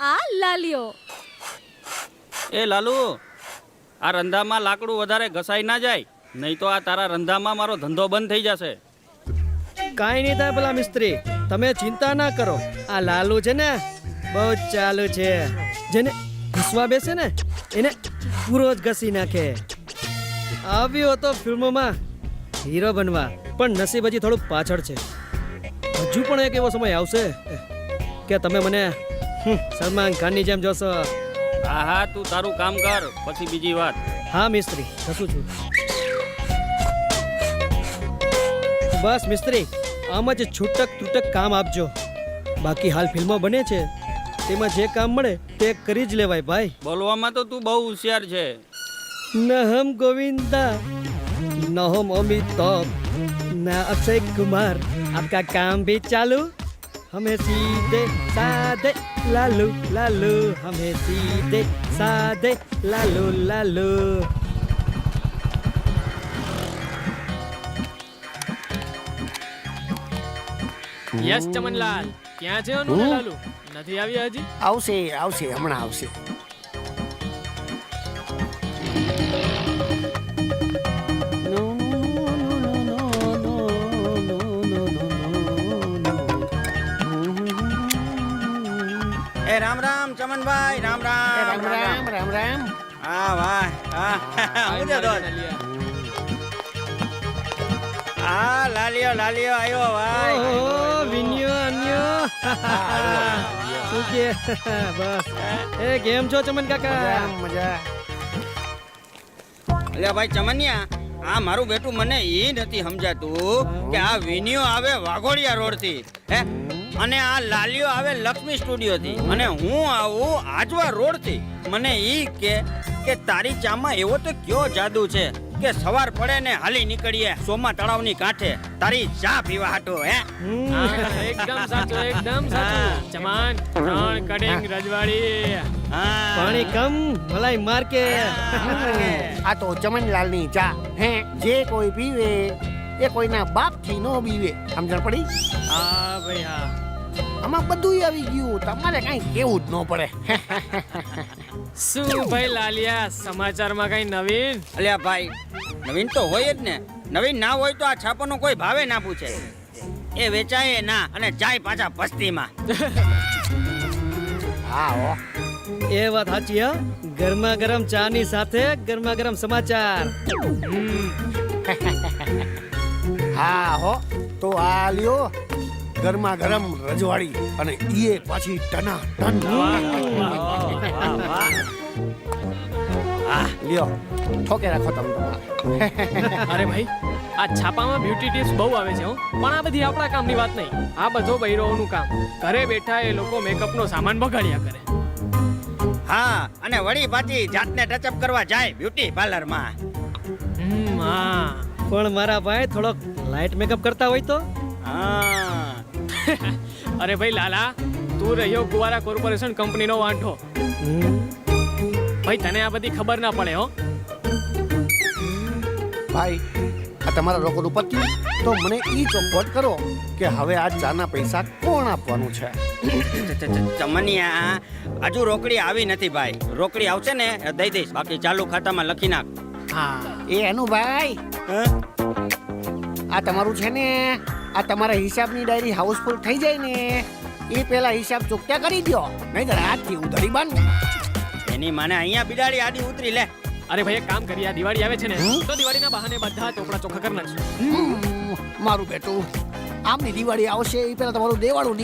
આ લાલિયો એ લાલુ આ રંધામાં લાકડું વધારે ઘસાઈ ના જાય નહીં તો આ તારા રંધામાં મારો ધંધો બંધ થઈ જશે. કાંઈ નહીં થાય પેલા મિસ્ત્રી તમે ચિંતા ના કરો. આ લાલુ છે ને બહુ જ ચાલુ છે. જેને ઘસવા બેસે ને એને પૂરો જ ઘસી નાખે. આવ્યો હતો ફિલ્મોમાં હીરો બનવા પણ નસીબ હજી થોડું પાછળ છે. હજુ પણ એક એવો સમય આવશે કે તમે મને સલમાન ખાનની જેમ જોશો. હા હા તું તારું કામ કર પછી બીજી વાત. હા મિસ્ત્રી જશું છું. બસ મિસ્ત્રી આમ જ છૂટક તૂટક કામ આપજો. બાકી હાલ ફિલ્મો બને છે. તેમાં જે કામ મળે તે કરી જ લેવાય ભાઈ. બોલવામાં તો તું બહુ હોશિયાર છે. નહમ ગોવિંદા નહમ અમિતાભ ના અક્ષય કુમાર. આપકા કામ ભી ચાલુ? हमें सीधे साधे लालू लालू हमें सीधे साधे लालू लालू યસ ચમનલાલ ક્યાં છે અનુને લાલુ નથી આવ્યા હજી આવશે આવશે હમણાં આવશે એ રામ રામ ચમનભાઈ રામ રામ. રામ રામ રામ રામ. હા વાહ હા. હું દોસ્ત હા લાલિયો લાલિયો આવ્યો ભાઈ. ઓ વિન્યો અન્યો. શું કે? બસ. એ કેમ છો ચમન કાકા? મજા મજા. અલ્યા ભાઈ ચમનિયા આ મારું બેટું મને એ નથી સમજાતું કે આ વિનિયો આવે વાઘોડિયા રોડથી હે અને આ લાલિયો આવે લક્ષ્મી સ્ટુડિયો થી અને હું આવું આજવા રોડથી મને ઈ કે કે તારી ચામાં એવો તો કયો જાદુ છે કે સવાર પડે ને હાલી નીકળીએ સોમા તળાવની કાંઠે. તારી ચા પીવા હાટો હે? એકદમ સાચું એકદમ સાચું. ચમાન ત્રણ કડિંગ રજવાડી. હા. પાણી કમ મલાઈ મારકે. આ તો ચમનલાલની ચા હે? જે કોઈ પીવે એ કોઈના બાપથી નો પીવે સમજણ પડી? હા ભાઈ હા. આમાં બધું આવી ગયું. તમારે કઈ કેવું જ ન પડે. શું ભાઈ લાલિયા સમાચારમાં કઈ નવીન? અલ્યા ભાઈ નવીન તો હોય જ ને. નવીન ના હોય તો આ છાપાનો કોઈ ભાવે ના પૂછે. એ વેચાય ના અને જાય પાછા પસ્તીમાં હા હો. એ વાત સાચી હા? ગરમા ગરમ ચા ની સાથે ગરમા ગરમ સમાચાર. હા હો. તો આ લ્યો. ગરમા ગરમ રજવાડી અને ઈએ પાછી ટના ટન. હા લ્યો ઠોકે રાખો તમે અરે ભાઈ આ છાપામાં બ્યુટી ટિપ્સ બહુ આવે છે હું. પણ આ બધી આપણા કામની વાત નહીં. આ બધો બૈરોનું કામ. ઘરે બેઠા એ લોકો મેકઅપનો સામાન બગાડ્યા કરે. હા અને વળી પાછી જાતને ટચઅપ કરવા જાય બ્યુટી પાર્લરમાં હમ, હા. પણ મારા ભાઈ થોડોક લાઇટ મેકઅપ કરતા હોય તો? હા અરે ભાઈ લાલા તું રહ્યો કુવારા કોર્પોરેશન કંપનીનો વાંઢો. હમ. ભાઈ તને આ બધી ખબર ના પડે હો. ભાઈ આ તમારા રોકડ ઉપરથી તો મને એ ચોખવટ કરો કે હવે આ ચાના પૈસા કોણ આપવાનું છે? ચમનિયા હજુ રોકડી આવી નથી ભાઈ. રોકડી આવશે ને દઈ દઈશ. બાકી ચાલુ ખાતામાં લખી નાખ. હા. એ એનું ભાઈ. આ તમારું છે ને? આ તમારા હિસાબની ડાયરી હાઉસફુલ થઈ જાય ને એ પેલા હિસાબ ચૂકતા કરી દો નહીતર આજથી ઉધરી બાન એની માને અહીંયા બિલાડી આડી ઉતરી લે. અરે ભાઈ એક કામ કરીએ આ દિવાળી આવે છે ને? તો દિવાળીના બહાને બધા ચોપડા ચોખ્ખા કરી નાખશું. મારું બેટું આમની દિવાળી આવશે એ પેલા તમારું દેવાળું